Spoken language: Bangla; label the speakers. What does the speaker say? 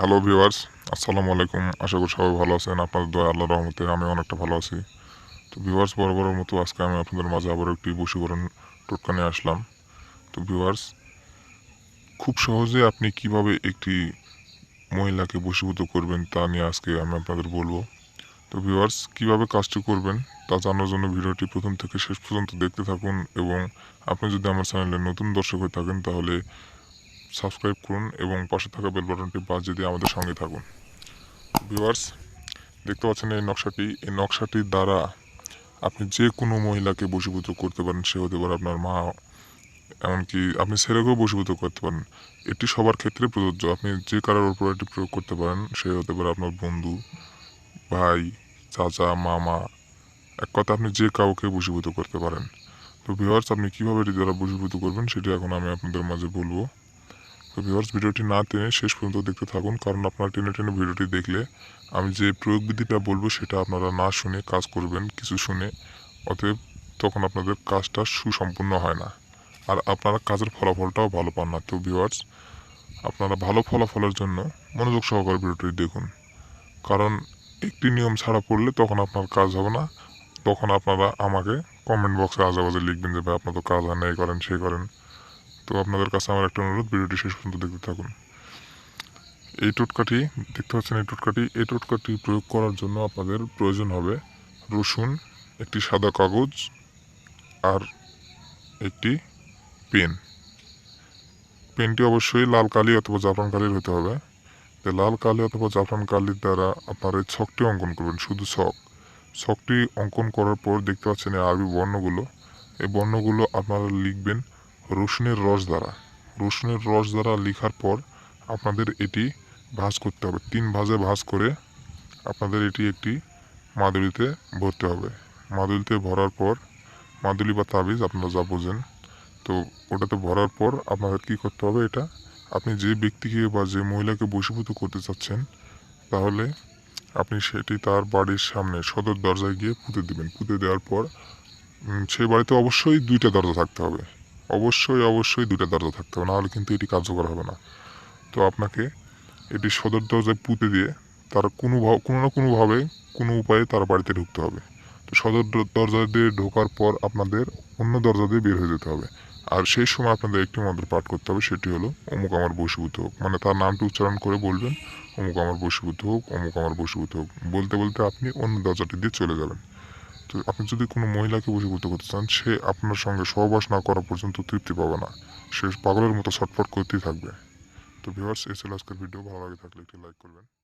Speaker 1: হ্যালো ভিউয়ার্স আসসালামু আলাইকুম আশা করি সবাই ভালো আছেন। আপনাদের দয়া আল্লাহ রহমতে আমি অনেকটা ভালো আছি। তো ভিউয়ার্স বরাবরের মতো আজকে আমি আপনাদের মাঝে আবার একটি বশীকরণ টোটকা নিয়ে আসলাম। তো ভিউয়ার্স খুব সহজে আপনি কীভাবে একটি মহিলাকে বশীভূত করবেন তা নিয়ে আজকে আমি আপনাদের বলব। তো ভিউয়ার্স কীভাবে কাজটি করবেন তা জানার জন্য ভিডিওটি প্রথম থেকে শেষ পর্যন্ত দেখতে থাকুন এবং আপনি যদি আমার চ্যানেলে নতুন দর্শক হয়ে থাকেন তাহলে সাবস্ক্রাইব করুন এবং পাশে থাকা বেল বাটনটি বাজিয়ে দিয়ে আমাদের সঙ্গে থাকুন। ভিউয়ার্স, দেখতে পাচ্ছেন এই নকশাটি। এই নকশাটির দ্বারা আপনি যে কোনো মহিলাকে বশীভূত করতে পারেন, সে হতে পারে আপনার মা, এমনকি আপনি ছেলেকেও বশীভূত করতে পারেন। এটি সবার ক্ষেত্রে প্রযোজ্য। আপনি যে কারোর উপর এটি প্রয়োগ করতে পারেন, সে হতে পারে আপনার বন্ধু, ভাই, চাচা, মামা। এক কথা, আপনি যে কাউকে বশীভূত করতে পারেন। তো ভিউয়ার্স, আপনি কীভাবে এটি দ্বারা বশীভূত করবেন, সেটি এখন আমি আপনাদের মাঝে বলব। তো ভিউয়ার্স ভিডিওটি না টেনে শেষ পর্যন্ত দেখতে থাকুন, কারণ আপনারা টেনে টেনে ভিডিওটি দেখলে আমি যে প্রয়োগ বিধিটা বলব সেটা আপনারা না শুনে কাজ করবেন, কিছু শুনে, অতএব তখন আপনাদের কাজটা সুসম্পূর্ণ হয় না। আর আপনারা কাজের ফলাফলটাও ভালো পান না। তো ভিউয়ার্স আপনারা ভালো ফলাফলের জন্য মনোযোগ সহকারে ভিডিওটি দেখুন। কারণ একটি নিয়ম ছাড়া পড়লে তখন আপনার কাজ হবে না। তখন আপনারা আমাকে কমেন্ট বক্সে আজেবাজে লিখবেন যে, ভাই, আপনার তো কাজ হয় না এই করেন, সেই করেন। তো আপনাদের কাছে আমার একটা অনুরোধ, ভিডিওটি শেষ পর্যন্ত দেখতে থাকুন। এই টোটকাটি, দেখতে পাচ্ছেন এই টোটকাটি এই টোটকাটি প্রয়োগ করার জন্য আপনাদের প্রয়োজন হবে রসুন, একটি সাদা কাগজ আর একটি পেন। পেনটি অবশ্যই লাল কালি অথবা জাফরান কালির হতে হবে। তো লাল কালি অথবা জাফরান কালির দ্বারা আপনার এই ছকটি অঙ্কন করবেন, শুধু ছক। ছকটি অঙ্কন করার পর দেখতে পাচ্ছেন এই আরবি বর্ণগুলো। এই বর্ণগুলো আপনারা লিখবেন রসুনের রস দ্বারা। রসুনের রস দ্বারা লেখার পর আপনাদের এটি ভাঁজ করতে হবে। তিন ভাঁজে ভাঁজ করে আপনাদের এটি একটি মাদুলিতে ভরতে হবে। মাদুলিতে ভরার পর, মাদুলি বা তাবিজ আপনারা যা বোঝেন, তো ওটাতে ভরার পর আপনাদের কী করতে হবে এটা? আপনি যে ব্যক্তিকে বা যে মহিলাকে বশীভূত করতে চাচ্ছেন, তাহলে আপনি সেটি তার বাড়ির সামনে, সদর দরজায় গিয়ে পুঁতে দিবেন। পুঁতে দেওয়ার পর সে বাড়িতে অবশ্যই দুইটা দরজা থাকতে হবে। অবশ্যই অবশ্যই দুইটা দরজা থাকতে হবে, নাহলে কিন্তু এটি কার্যকর হবে না। তো আপনাকে এটি সদর দরজায় পুঁতে দিয়ে তার কোনো কোনো না কোনোভাবে, কোনো উপায়ে তার বাড়িতে ঢুকতে হবে। তো সদর দরজা দিয়ে ঢোকার পর আপনাদের অন্য দরজা দিয়ে বের হয়ে যেতে হবে। আর সেই সময় আপনাদের একটি মন্ত্র পাঠ করতে হবে, সেটি হলো, অমুক আমার বশীভূত হোক। মানে তার নামটি উচ্চারণ করে বলবেন, অমুক আমার বশীভূত হোক, অমুক আমার বশীভূত হোক। বলতে বলতে আপনি অন্য দরজাটি দিয়ে চলে যাবেন। তো আপনি যদি কোনো মহিলাকে বশীভূত করতে চান, সে আপনার সঙ্গে সহবাস না করা পর্যন্ত তৃপ্তি পাবে না। সে পাগলের মতো ছটফট করতেই থাকবে। তো ভিউয়ার্স, এই আজকের ভিডিও। ভালো লাগে থাকলে একটি লাইক করবেন।